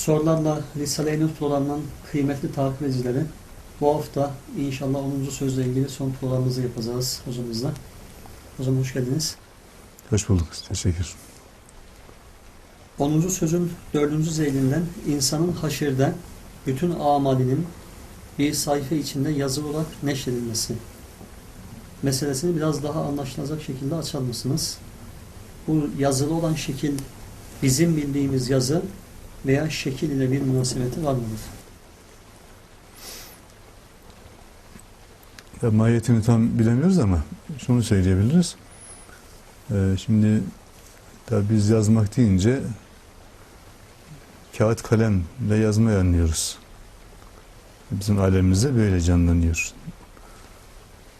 Sorularla Risale-i Nur programının kıymetli takipçileri bu hafta inşallah 10. sözle ilgili son programımızı yapacağız hocamızla. Hocam hoş geldiniz. Hoş bulduk. Teşekkür. 10. sözün 4. zeylinden insanın haşirde bütün amalinin bir sayfa içinde yazılı olarak neşredilmesi meselesini biraz daha anlaşılacak şekilde açar mısınız? Bu yazılı olan şekil bizim bildiğimiz yazı veya şekil ile bir münasebeti var mıdır? Ya, mahiyetini tam bilemiyoruz ama şunu söyleyebiliriz. Ee, şimdi tabii biz yazmak deyince kağıt kalemle yazmayı anlıyoruz. Bizim alemimizde böyle canlanıyor.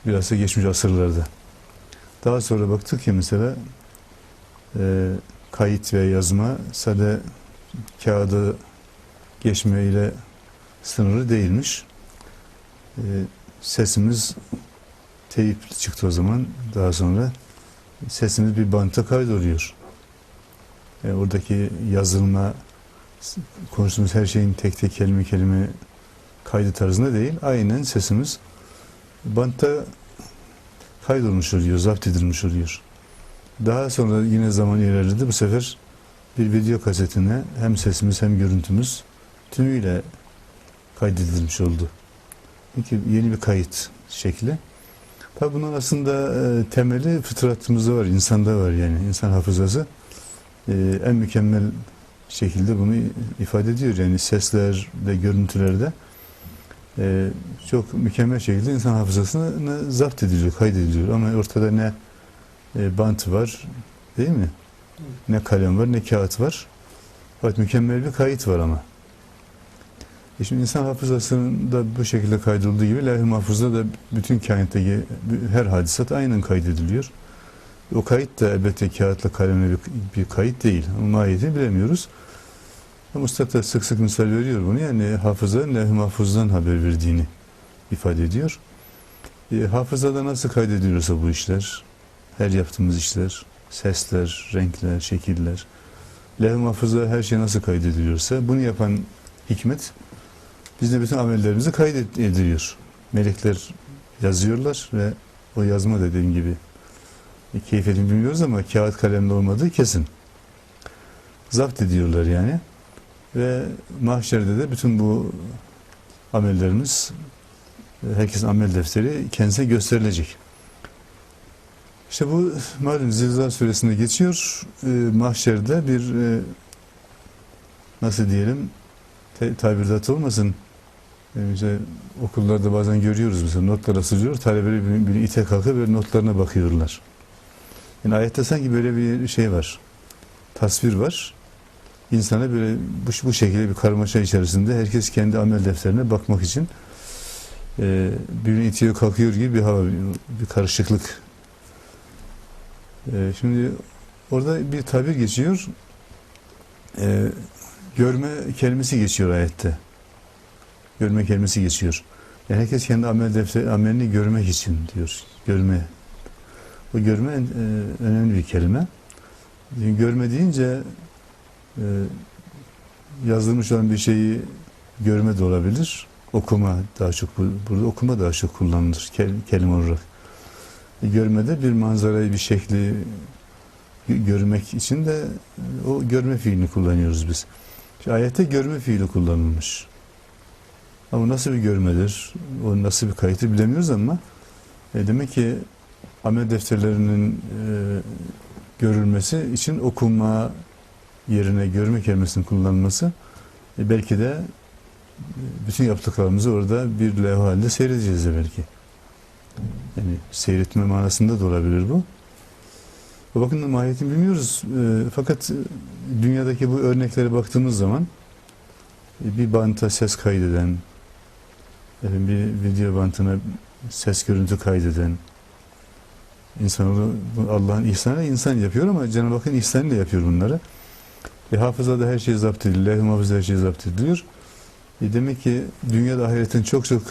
Bilhassa geçmiş asırlarda. Daha sonra baktık ki mesela e, kayıt ve yazma sadece kağıdı geçmeyle sınırlı değilmiş. E, sesimiz teyip çıktı o zaman daha sonra sesimiz bir banta kaydoluyor. E, oradaki yazılma konuştuğumuz her şeyin tek tek kelime kelime kaydı tarzında değil. Aynen sesimiz bantta kaydolmuş oluyor, zapt edilmiş oluyor. Daha sonra yine zaman ilerledi. Bu sefer bir video kasetine hem sesimiz hem görüntümüz tümüyle kaydedilmiş oldu. Çünkü yeni bir kayıt şekli. Tabi bunun aslında e, temeli fıtratımızda var, insanda var yani. insan hafızası e, en mükemmel şekilde bunu ifade ediyor. Yani sesler ve görüntülerde e, çok mükemmel şekilde insan hafızasına zapt ediliyor, kaydediliyor. Ama ortada ne e, bant var, değil mi? Ne kalem var, ne kağıt var. Fakat mükemmel bir kayıt var ama. E şimdi insan hafızasında bu şekilde kaydolduğu gibi levh-i mahfuzda da bütün kainattaki her hadisat aynen kaydediliyor. O kayıt da elbette kağıtla kalemle bir, bir kayıt değil. Ama mahiyetini bilemiyoruz. Ama Üstad da sık sık misal veriyor bunu. Yani hafızanın levh-i mahfuzdan haber verdiğini ifade ediyor. E, hafızada nasıl kaydediliyorsa bu işler, her yaptığımız işler, sesler, renkler, şekiller, levh-i mahfuzda her şey nasıl kaydediliyorsa bunu yapan hikmet bizde bütün amellerimizi kaydediliyor. Melekler yazıyorlar ve o yazma dediğim gibi e, keyfiyetini bilmiyoruz ama kağıt kalemle olmadığı kesin. Zapt ediyorlar yani. Ve mahşerde de bütün bu amellerimiz herkesin amel defteri kendisine gösterilecek. İşte bu malum Zilzal suresinde geçiyor. E, mahşerde bir e, nasıl diyelim te, tabirdat olmasın yani işte okullarda bazen görüyoruz mesela notlar asılıyor. Talebeler bir, bir ite kalkıp böyle notlarına bakıyorlar. Yani ayette sanki böyle bir şey var. Tasvir var. İnsana böyle bu, bu şekilde bir karmaşa içerisinde herkes kendi amel defterine bakmak için e, birini itiyor kalkıyor gibi bir hava, bir, bir karışıklık. E, şimdi orada bir tabir geçiyor. E, görme kelimesi geçiyor ayette. Görme kelimesi geçiyor. Yani herkes kendi amel defteri, amelini görmek için diyor. Görme. Bu görme e, önemli bir kelime. Yani görme deyince e, yazılmış olan bir şeyi görme de olabilir. Okuma daha çok burada okuma daha çok kullanılır kel, kelime olarak. Görmede bir manzarayı bir şekli görmek için de o görme fiilini kullanıyoruz biz. İşte ayette görme fiili kullanılmış. Ama nasıl bir görmedir, o nasıl bir kayıtı bilemiyoruz ama e, demek ki amel defterlerinin e, görülmesi için okuma yerine görme kelimesinin kullanılması e, belki de e, bütün yaptıklarımızı orada bir levha halinde seyredeceğiz de belki. Yani seyretme manasında da olabilir bu. O bakımdan mahiyetini bilmiyoruz. E, fakat e, dünyadaki bu örneklere baktığımız zaman e, bir banta ses kaydeden, efendim, bir video bantına ses görüntü kaydeden, insanoğlu Allah'ın ihsanı insan yapıyor ama Cenab-ı Hakk'ın ihsanıyla yapıyor bunları. E, hafızada her şey zapt ediliyor, levh-i mahfuzda her şey zapt ediliyor. E, demek ki dünyada ahiretin çok çok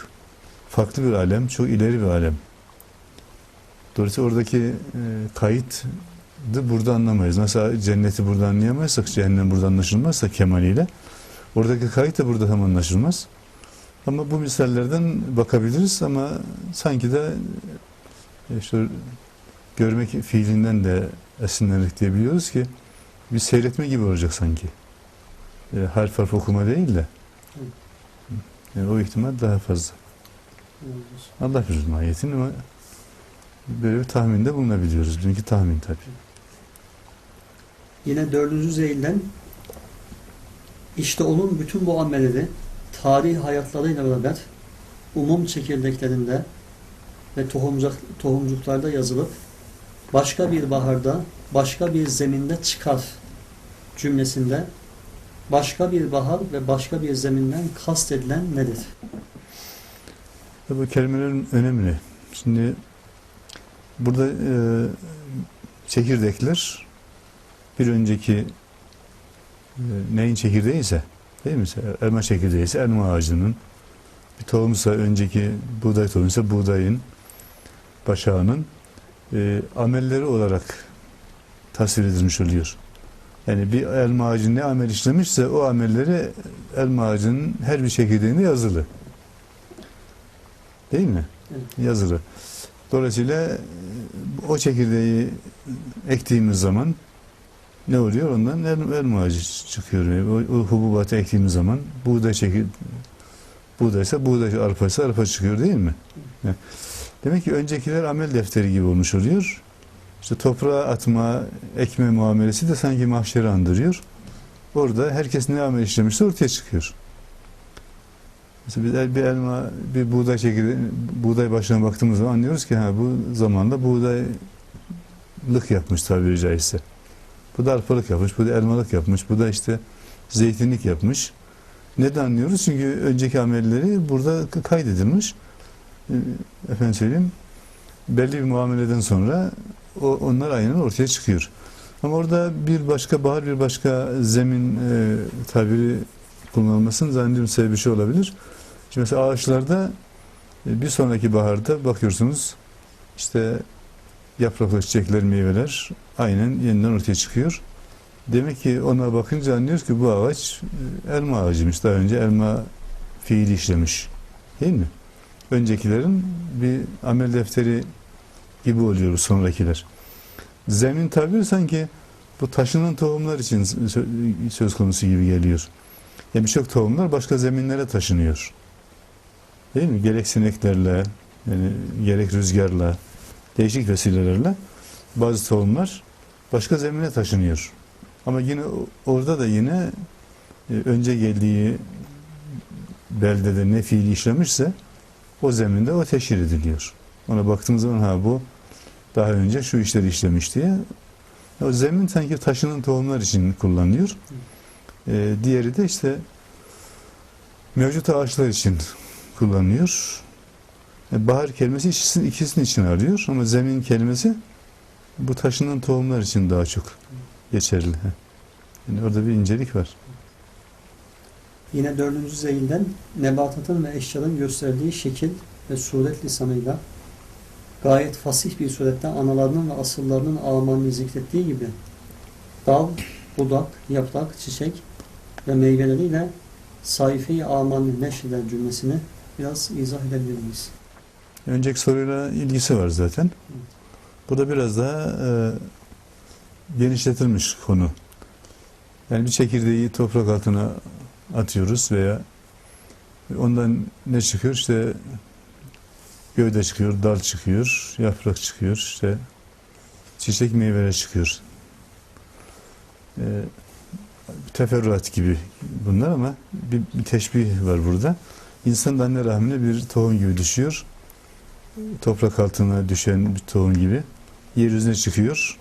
farklı bir alem, çok ileri bir alem. Dolayısıyla oradaki e, kayıt da burada anlamayız. Nasıl cenneti burada anlayamaysak, cehennem burada anlaşılmazsa kemaliyle, Oradaki kayıt da burada tam anlaşılmaz. Ama bu misallerden bakabiliriz ama sanki de e, işte görmek fiilinden de esinlendik diyebiliyoruz ki bir seyretme gibi olacak sanki. E, harf harf okuma değil de. Yani o ihtimal daha fazla. Allah bilir mahiyetin ama böyle bir tahminde bulunabiliyoruz. Dünkü tahmin tabii. Yine dördüncü zeyilden işte onun bütün bu amelleri tarih hayatlarıyla beraber umum çekirdeklerinde ve tohumcuk, tohumcuklarda yazılıp başka bir baharda, başka bir zeminde çıkar cümlesinde başka bir bahar ve başka bir zeminden kastedilen nedir? Bu kelimelerin önemli. Şimdi burada e, çekirdekler bir önceki e, neyin çekirdeği ise değil mi? Elma çekirdeği ise elma ağacının bir tohumsa önceki buğday tohumsa buğdayın başağının e, amelleri olarak tasvir edilmiş oluyor. Yani bir elma ağacı ne amel işlemişse o amelleri elma ağacının her bir çekirdeğinde yazılı. Değil mi? Evet. Yazılı. Dolayısıyla e, o çekirdeği ektiğimiz zaman ne oluyor? Ondan elma, ağacı çıkıyor. Yani O, o hububatı ektiğimiz zaman buğday çekir buğdaysa buğday, arpaysa arpa çıkıyor değil mi? Demek ki öncekiler amel defteri gibi olmuş oluyor. İşte toprağa atma, ekme muamelesi de sanki mahşeri andırıyor. Orada herkes ne amel işlemişse ortaya çıkıyor. Mesela bir, bir elma, bir buğday çekirdeği, buğday başına baktığımız zaman anlıyoruz ki ha, bu zamanda buğdaylık yapmış tabiri caizse. Bu da arpalık yapmış, bu da elmalık yapmış, bu da işte zeytinlik yapmış. Neden anlıyoruz? Çünkü önceki amelleri burada kaydedilmiş. Ee, Efendim söyleyeyim, belli bir muameleden sonra o, onlar aynen ortaya çıkıyor. Ama orada bir başka bahar, bir başka zemin e, tabiri kullanılmasının zannediyorum sebebi şu olabilir. Şimdi mesela ağaçlarda e, bir sonraki baharda bakıyorsunuz işte yapraklar, çiçekler, meyveler aynen yeniden ortaya çıkıyor. Demek ki ona bakınca anlıyoruz ki bu ağaç e, elma ağacıymış. Daha önce elma fiili işlemiş. Değil mi? Öncekilerin bir amel defteri gibi oluyor sonrakiler. Zemin tabiri sanki bu taşınan tohumlar için sö- söz konusu gibi geliyor. Yani birçok tohumlar başka zeminlere taşınıyor. Değil mi? Gerek sineklerle, yani gerek rüzgarla, değişik vesilelerle bazı tohumlar başka zemine taşınıyor. Ama yine orada da yine e, önce geldiği beldede ne fiili işlemişse o zeminde o teşhir ediliyor. Ona baktığımız zaman ha bu daha önce şu işleri işlemiş diye o zemin sanki taşınan tohumlar için kullanılıyor. Ee, diğeri de işte mevcut ağaçlar için kullanılıyor. E, bahar kelimesi ikisinin, ikisinin için arıyor ama zemin kelimesi bu taşınan tohumlar için daha çok geçerli. Yani orada bir incelik var. Yine dördüncü zeyilden nebatatın ve eşyaların gösterdiği şekil ve suret lisanıyla gayet fasih bir surette analarının ve asıllarının amalini zikrettiği gibi dal, budak, yaprak, çiçek ve meyveleriyle sayfeyi amalini neşreden cümlesini biraz izah edebilir miyiz? Önceki soruyla ilgisi var zaten. Burada biraz daha e, genişletilmiş konu. Yani bir çekirdeği toprak altına atıyoruz veya ondan ne çıkıyor? İşte gövde çıkıyor, dal çıkıyor, yaprak çıkıyor, işte çiçek meyveler çıkıyor. E, teferruat gibi bunlar ama bir, bir teşbih var burada. İnsan anne rahmine bir tohum gibi düşüyor toprak altına düşen bir tohum gibi yeryüzüne çıkıyor.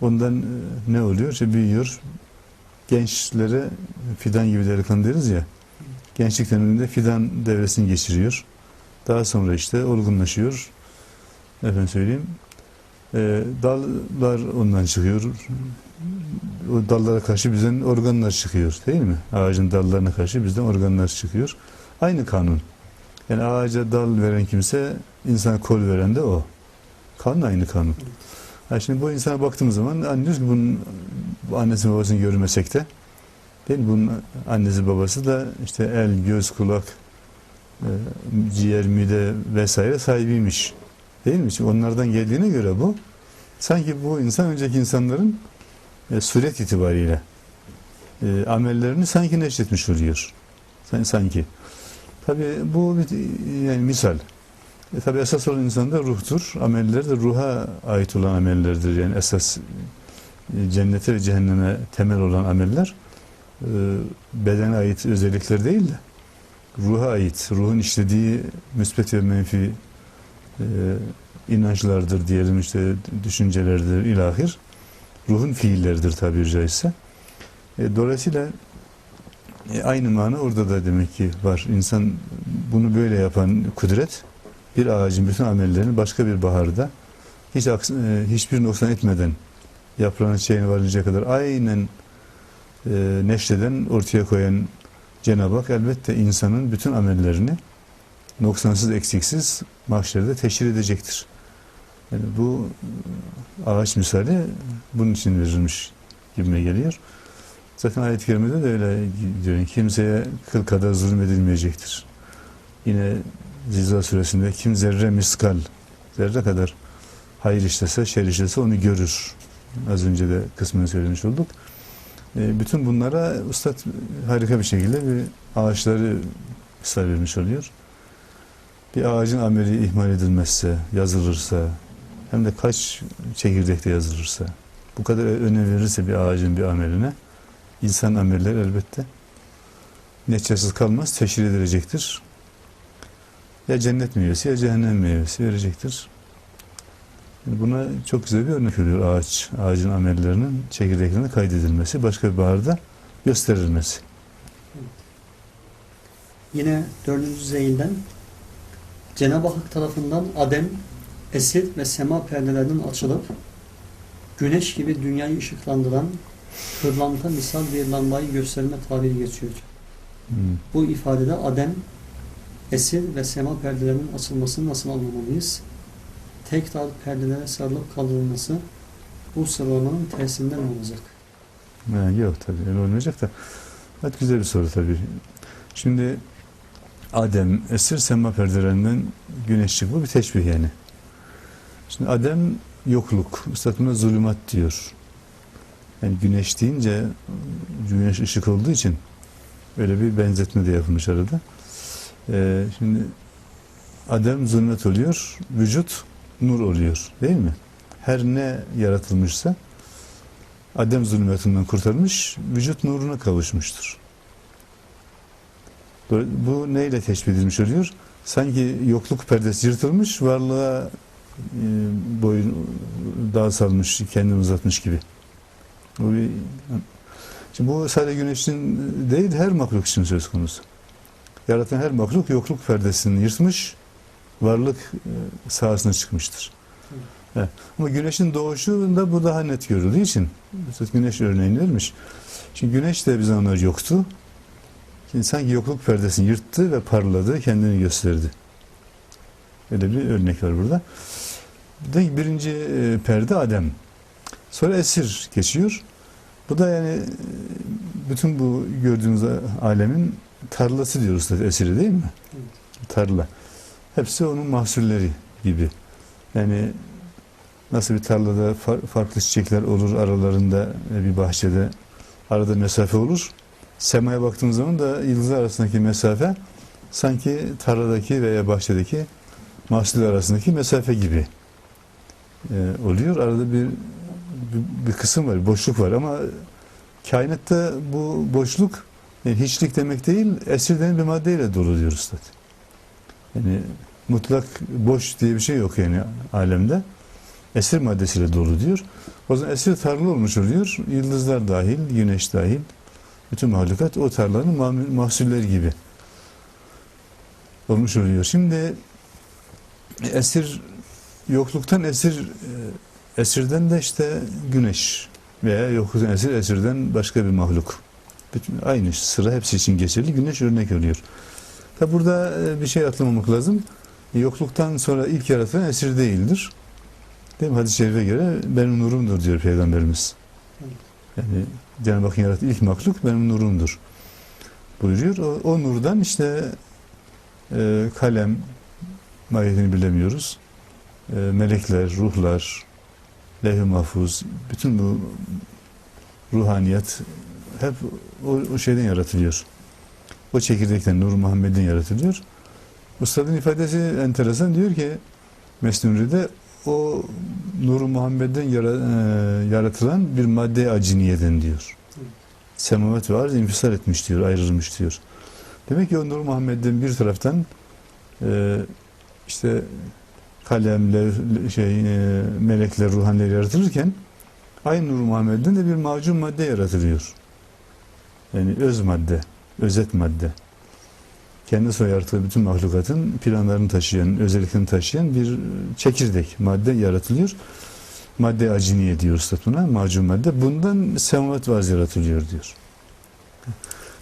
Ondan e, ne oluyor? İşte büyüyor. Gençlere fidan gibi delikanlı deriz ya. Gençlik döneminde fidan devresini geçiriyor. Daha sonra işte olgunlaşıyor. Efendim söyleyeyim. E, dallar ondan çıkıyor. O dallara karşı bizden organlar çıkıyor değil mi? Ağacın dallarına karşı bizden organlar çıkıyor. Aynı kanun. Yani ağaca dal veren kimse insana kol veren de o. Kanun aynı kanun. Ha şimdi bu insana baktığımız zaman anlıyoruz ki bunun bu annesini babasını görmesek de Değil mi? Bunun annesi babası da işte el, göz, kulak, e, ciğer, mide vesaire sahibiymiş. Değil mi? Çünkü onlardan geldiğine göre bu sanki bu insan önceki insanların e, suret itibariyle e, amellerini sanki neşretmiş oluyor. San- Sanki. Tabi bu bir, yani misal. E, tabi esas olan insanda ruhtur. Ameller de ruha ait olan amellerdir. Yani esas e, cennete ve cehenneme temel olan ameller e, bedene ait özellikler değil de ruha ait, ruhun işlediği müspet ve menfi e, inançlardır diyelim işte düşüncelerdir ilahir. Ruhun fiilleridir tabiri caizse. E, dolayısıyla e, aynı mana orada da demek ki var. İnsan bunu böyle yapan kudret bir ağacın bütün amellerini başka bir baharda hiç e, hiçbir noksan etmeden yaprağın çiçeğine varınca kadar aynen e, neşreden ortaya koyan Cenab-ı Hak elbette insanın bütün amellerini noksansız eksiksiz mahşerde teşhir edecektir. Yani bu e, ağaç misali bunun için verilmiş gibime geliyor. Zaten ayet-i kerimede de öyle diyor. Kimseye kıl kadar zulmedilmeyecektir. Yine Zilzal suresinde kim zerre miskal zerre kadar hayır işlese, şer işlese onu görür. Az önce de kısmını söylemiş olduk. E, bütün bunlara Üstad harika bir şekilde bir ağaçları misal vermiş oluyor. Bir ağacın ameli ihmal edilmezse, yazılırsa, hem de kaç çekirdekte yazılırsa, bu kadar önem verirse bir ağacın bir ameline, insan amelleri elbette neticesiz kalmaz, teşhir edilecektir. Ya cennet meyvesi ya cehennem meyvesi verecektir. Buna çok güzel bir örnek oluyor ağaç. Ağacın amellerinin çekirdeklerine kaydedilmesi, başka bir baharda gösterilmesi. Yine dördüncü zeyilden Cenab-ı Hak tarafından Adem, esir ve sema perdelerinin açılıp güneş gibi dünyayı ışıklandıran kırlanta misal bir lambayı gösterme tabiri geçiyor. Hmm. Bu ifadede Adem, esir ve sema perdelerinin açılmasını nasıl anlamalıyız? Tekrar perdelere sarılıp kaldırılması bu sıralamanın tersinden olacak. Ha, yok tabii öyle olmayacak da. Evet güzel bir soru tabii. Şimdi Adem esir sema perdelerinden güneş çık bu bir teşbih yani. Şimdi Adem yokluk. Üstad buna zulümat diyor. Yani güneş deyince güneş ışık olduğu için öyle bir benzetme de yapılmış arada. Ee, şimdi Adem zulmet oluyor, vücut nur oluyor değil mi? Her ne yaratılmışsa Adem zulmetinden kurtarılmış, vücut nuruna kavuşmuştur. Bu neyle teşbih edilmiş oluyor? Sanki yokluk perdesi yırtılmış, varlığa e, boyun daha salmış, kendini uzatmış gibi. Bu bir, şimdi bu sadece güneşin değil, her mahluk için söz konusu. Yaratan her mahluk yokluk perdesini yırtmış, varlık e, sahasına çıkmıştır. Evet. Ama güneşin doğuşunda bu daha net görüldüğü için güneş örneğini vermiş. Şimdi güneş de bir zamanlar yoktu. Şimdi sanki yokluk perdesini yırttı ve parladı, kendini gösterdi. Öyle bir örnek var burada. Birinci e, perde Adem. Sonra esir geçiyor. Bu da yani bütün bu gördüğünüz alemin tarlası diyoruz tabii esiri değil mi? Tarla. Hepsi onun mahsulleri gibi. Yani nasıl bir tarlada far- farklı çiçekler olur aralarında e, bir bahçede arada mesafe olur. Semaya baktığımız zaman da yıldızlar arasındaki mesafe sanki tarladaki veya bahçedeki mahsul arasındaki mesafe gibi e, oluyor. Arada bir, bir bir kısım var, boşluk var ama kainatta bu boşluk yani hiçlik demek değil, esir denen bir maddeyle dolu diyoruz zaten. Yani mutlak boş diye bir şey yok yani alemde. Esir maddesiyle dolu diyor. O zaman esir tarla olmuş oluyor. Yıldızlar dahil, güneş dahil. Bütün mahlukat o tarlanın ma- mahsulleri gibi olmuş oluyor. Şimdi esir yokluktan esir e, esirden de işte güneş veya yokluktan esir esirden başka bir mahluk. Bütün, aynı sıra hepsi için geçerli. Güneş örnek oluyor. Tabi burada e, bir şey atlamamak lazım. Yokluktan sonra ilk yaratılan esir değildir. Değil mi? Hadis-i şerife göre benim nurumdur diyor Peygamberimiz. Yani Cenab-ı Hakk'ın yarattığı ilk mahluk benim nurumdur buyuruyor. O, o nurdan işte e, kalem mahiyetini bilemiyoruz. E, melekler, ruhlar, levh-i mahfuz, bütün bu ruhaniyet hep o, o şeyden yaratılıyor. O çekirdekten Nur Muhammed'in yaratılıyor. Ustadın ifadesi enteresan diyor ki Mesnuni'de o Nur Muhammed'den yara- e, yaratılan bir madde aciniyeden diyor. Semavat ve arz infisal etmiş diyor, ayrılmış diyor. Demek ki o Nur Muhammed'den bir taraftan e, işte kalemle şey e, melekler, ruhaniler yaratılırken aynı Nur Muhammed'den de bir macun madde yaratılıyor. Yani öz madde, özet madde. Kendi soy yarattığı bütün mahlukatın planlarını taşıyan, özelliklerini taşıyan bir çekirdek madde yaratılıyor. Madde aciniye diyoruz da buna, macun madde. Bundan semavat vaz yaratılıyor diyor.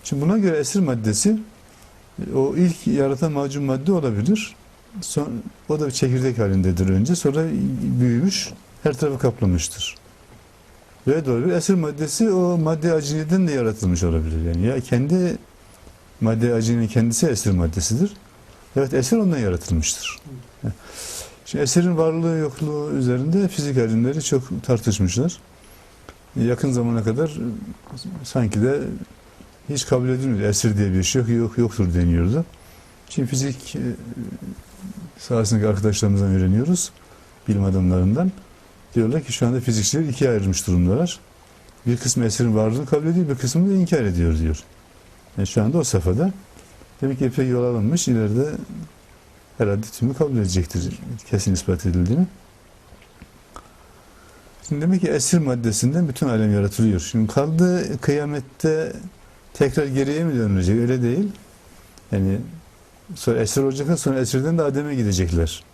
Şimdi buna göre esir maddesi o ilk yaratan macun madde olabilir. Son, o da bir çekirdek halindedir önce. Sonra büyümüş, her tarafı kaplamıştır. Böyle de olabilir. Esir maddesi o madde aciniyeden de yaratılmış olabilir. Yani ya kendi madde acinin kendisi esir maddesidir. Evet esir ondan yaratılmıştır. Şimdi esirin varlığı yokluğu üzerinde fizik alimleri çok tartışmışlar. Yakın zamana kadar sanki de hiç kabul edilmiyor. Esir diye bir şey yok, yok yoktur deniyordu. Şimdi fizik sahasındaki arkadaşlarımızdan öğreniyoruz. Bilim adamlarından. Diyorlar ki şu anda fizikçiler ikiye ayrılmış durumdalar. Bir kısmı esirin varlığını kabul ediyor, bir kısmı da inkar ediyor diyor. Yani şu anda o safhada. Demek ki epey yol alınmış. İleride herhalde tümü kabul edecektir. Kesin ispat edildiğini. Şimdi demek ki esir maddesinden bütün alem yaratılıyor. Şimdi kaldığı kıyamette tekrar geriye mi dönülecek? Öyle değil. Yani sonra esir olacaklar sonra esirden de Adem'e gidecekler.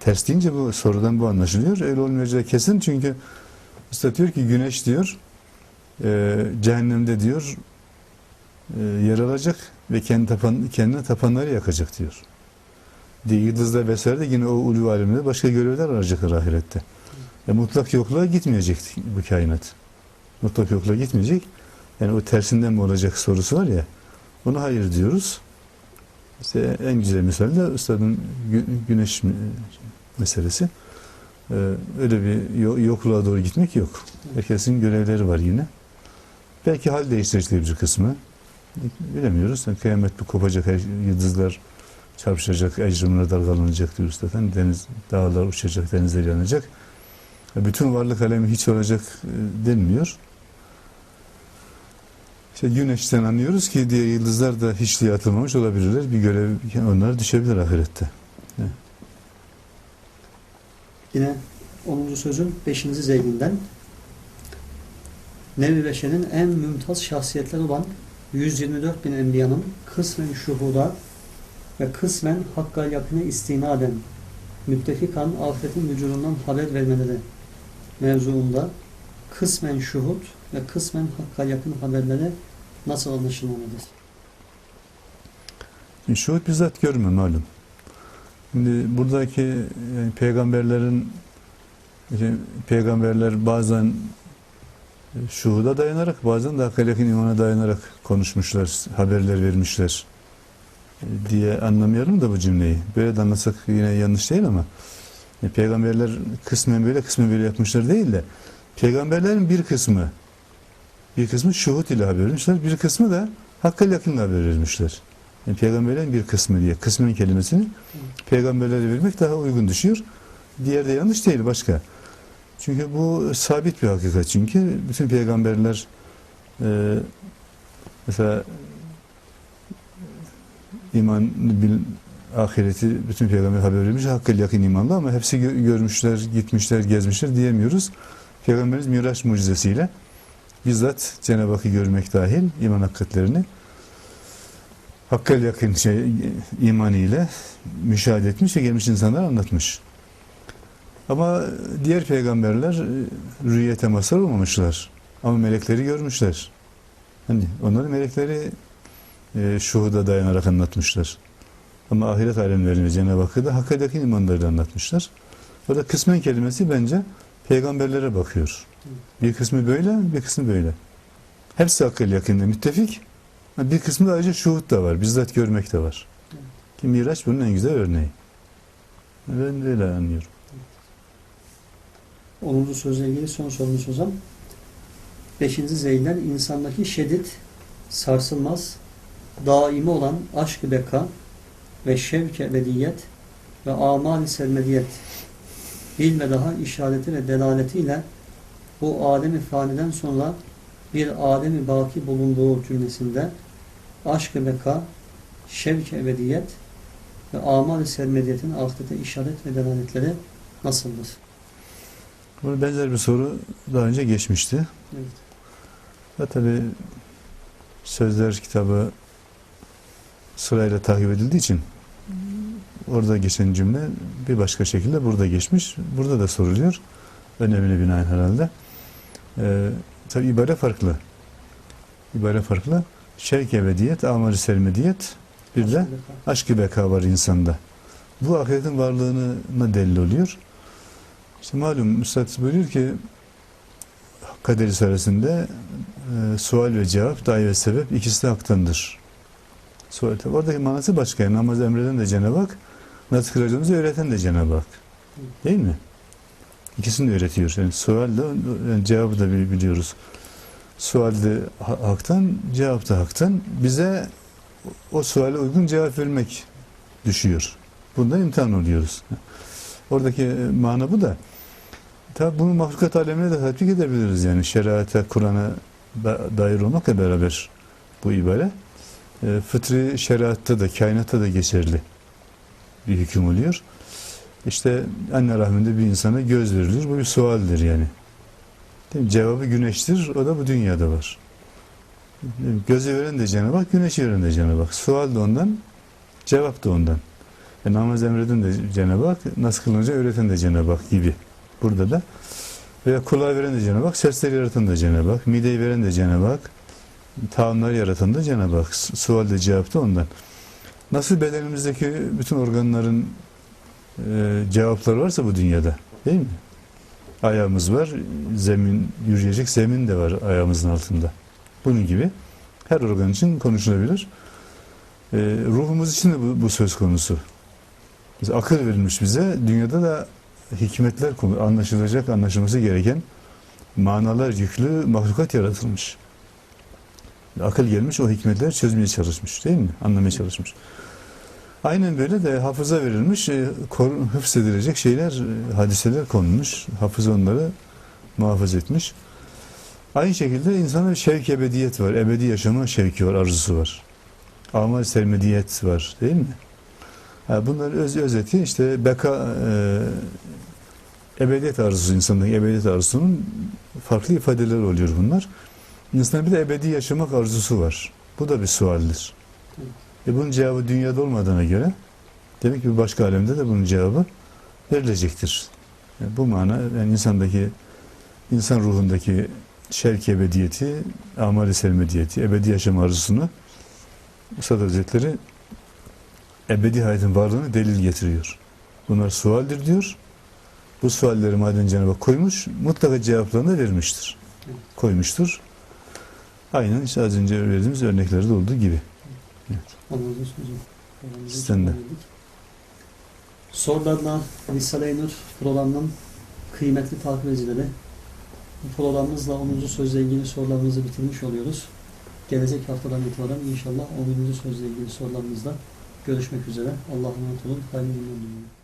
Ters deyince bu sorudan bu anlaşılıyor. Öyle olmayacağı kesin çünkü Usta diyor ki güneş diyor e, cehennemde diyor e, yer alacak ve kendi tapan, kendine tapanları yakacak diyor. Diye yıldızlar vesaire de yine o ulvi alemde başka görevler arayacaklar ahirette. E, mutlak yokluğa gitmeyecek bu kainat. Mutlak yokluğa gitmeyecek. Yani o tersinden mi olacak sorusu var ya. Buna hayır diyoruz. İşte en güzel misal de üstadın gü- güneş meselesi. Ee, öyle bir yo- yokluğa doğru gitmek yok. Herkesin görevleri var yine. Belki hal değiştirecek bir kısmı. Bilemiyoruz. Yani kıyamet bir kopacak, yıldızlar çarpışacak, ecrümler dalgalanacak diyoruz zaten. Deniz, dağlar uçacak, denizler yanacak. Bütün varlık alemi hiç olacak e, denmiyor. İşte güneşten anlıyoruz ki diğer yıldızlar da hiçliğe atılmamış olabilirler. Bir görev onlar düşebilir ahirette. Yine 10. sözün 5. zeyninden Nevi Beşer'in en mümtaz şahsiyetleri olan 124 bin enbiyanın kısmen şuhuda ve kısmen hakka yakını istinaden müttefikan afetin vücudundan haber vermeleri mevzuunda kısmen şuhud ve kısmen hakka yakın haberleri nasıl anlaşılmalıdır? Şimdi şuhut bizzat görme malum. Şimdi buradaki yani peygamberlerin işte peygamberler bazen şuhuda dayanarak bazen de hakka yakın imana dayanarak konuşmuşlar, haberler vermişler e, diye anlamayalım da bu cümleyi. Böyle de anlasak yine yanlış değil ama e, peygamberler kısmen böyle kısmen böyle yapmışlar değil de peygamberlerin bir kısmı bir kısmı şuhut ile haber vermişler, bir kısmı da hakka yakın haber vermişler. Yani peygamberlerin bir kısmı diye kısmın kelimesini peygamberlere vermek daha uygun düşüyor. Diğer de yanlış değil başka. Çünkü bu sabit bir hakikat çünkü bütün peygamberler e, mesela iman bil ahireti bütün peygamber haber vermiş hakkı yakın imanlı ama hepsi gö- görmüşler, gitmişler, gezmişler diyemiyoruz. Peygamberimiz Miraç mucizesiyle bizzat Cenab-ı Hakk'ı görmek dahil iman hakikatlerini Hakkal yakın şey, imanıyla müşahede etmiş ve gelmiş insanlara anlatmış. Ama diğer peygamberler e, rüyete mazhar olmamışlar. Ama melekleri görmüşler. Hani onları melekleri e, şuhuda dayanarak anlatmışlar. Ama ahiret alemlerini Cenab-ı Hakk'ı da hakka yakın imanlarıyla anlatmışlar. Orada kısmen kelimesi bence peygamberlere bakıyor. Bir kısmı böyle, bir kısmı böyle. Hepsi akıl yakında müttefik. Bir kısmı da ayrıca şuhut da var. Bizzat görmek de var. Ki Miraç bunun en güzel örneği. Ben de öyle anlıyorum. 10. sözle ilgili son sorumuz hocam. 5. zeyden insandaki şiddet, sarsılmaz, daimi olan aşk-ı beka ve şevk ebediyet ve amal-i sermediyet bil ve daha işareti ve delaletiyle bu alemi faniden sonra bir alemi baki bulunduğu cümlesinde aşk-ı beka, şevk ebediyet ve amal-i sermediyetin ahirete işaret ve delaletleri nasıldır? Buna benzer bir soru daha önce geçmişti. Evet. Ve tabi sözler kitabı sırayla takip edildiği için orada geçen cümle bir başka şekilde burada geçmiş. Burada da soruluyor. Önemine binaen herhalde. Ee, tabi ibare farklı. İbare farklı. Şevk ebediyet, amel-i sermediyet bir de aşk-ı beka var insanda. Bu ahiretin varlığına delil oluyor. İşte malum Üstad buyuruyor ki kader risalesinde e, sual ve cevap, dahi ve sebep ikisi de haktandır. Sual, oradaki manası başka. Yani namaz emreden de Cenab-ı Hak, nasıl öğreten de Cenab-ı Hak. Değil mi? İkisini de öğretiyor. Yani sual de, yani cevabı da bili- biliyoruz. Sual de ha- haktan, cevap da haktan. Bize o suale uygun cevap vermek düşüyor. Bunda imtihan oluyoruz. Oradaki e, mana bu da. Tabi bunu mahlukat alemine de tatbik edebiliriz yani şeriata, Kur'an'a da- dair olmakla beraber bu ibare. E, fıtri şeriatta da, kainatta da geçerli bir hüküm oluyor. İşte anne rahminde bir insana göz verilir. Bu bir sualdir yani. Değil mi? Cevabı güneştir. O da bu dünyada var. Gözü veren de Cenab-ı Hak, güneşi veren de Cenab-ı Hak. Sual da ondan, cevap da ondan. E, namaz emreden de Cenab-ı Hak, nasıl kılınca öğreten de Cenab-ı Hak gibi. Burada da. Veya kulağı veren de Cenab-ı Hak, sesleri yaratan da Cenab-ı Hak, mideyi veren de Cenab-ı Hak, taamları yaratan da Cenab-ı Hak. Su- Sual de cevap da ondan. Nasıl bedenimizdeki bütün organların e, cevapları varsa bu dünyada, değil mi? Ayağımız var, zemin, yürüyecek zemin de var ayağımızın altında. Bunun gibi her organ için konuşulabilir. E, ruhumuz için de bu, bu söz konusu. Biz akıl verilmiş bize. Dünyada da hikmetler anlaşılacak, anlaşılması gereken manalar yüklü mahlukat yaratılmış. Akıl gelmiş, o hikmetleri çözmeye çalışmış değil mi? Anlamaya çalışmış. Aynen böyle de hafıza verilmiş, e, hıfzedilecek şeyler, e, hadiseler konulmuş. Hafız onları muhafaza etmiş. Aynı şekilde insana şevk ebediyet var. Ebedi yaşama şevki var, arzusu var. Amal sermediyet var değil mi? Ha, bunların öz, özeti işte beka e, ebediyet arzusu insandaki ebediyet arzusunun farklı ifadeleri oluyor bunlar. İnsanın bir de ebedi yaşamak arzusu var. Bu da bir sualdir. E bunun cevabı dünyada olmadığına göre demek ki bir başka alemde de bunun cevabı verilecektir. Yani bu mana yani insandaki insan ruhundaki şevk ebediyeti, amal-i sermediyeti, ebedi yaşam arzusunu Üstad Hazretleri ebedi hayatın varlığını delil getiriyor. Bunlar sualdir diyor. Bu sualleri madem Cenab-ı Hak koymuş, mutlaka cevaplarını da vermiştir. Koymuştur. Aynen işte az önce verdiğimiz örneklerde olduğu gibi. Anladınız hocam. Programımızı Sizden de. Sorularla Risale-i Nur programının kıymetli takipçileri bu programımızla 10. sözle ilgili sorularımızı bitirmiş oluyoruz. Gelecek haftadan itibaren inşallah 10. sözle ilgili sorularımızda görüşmek üzere. Allah'a emanet olun. Hayırlı günler diliyorum.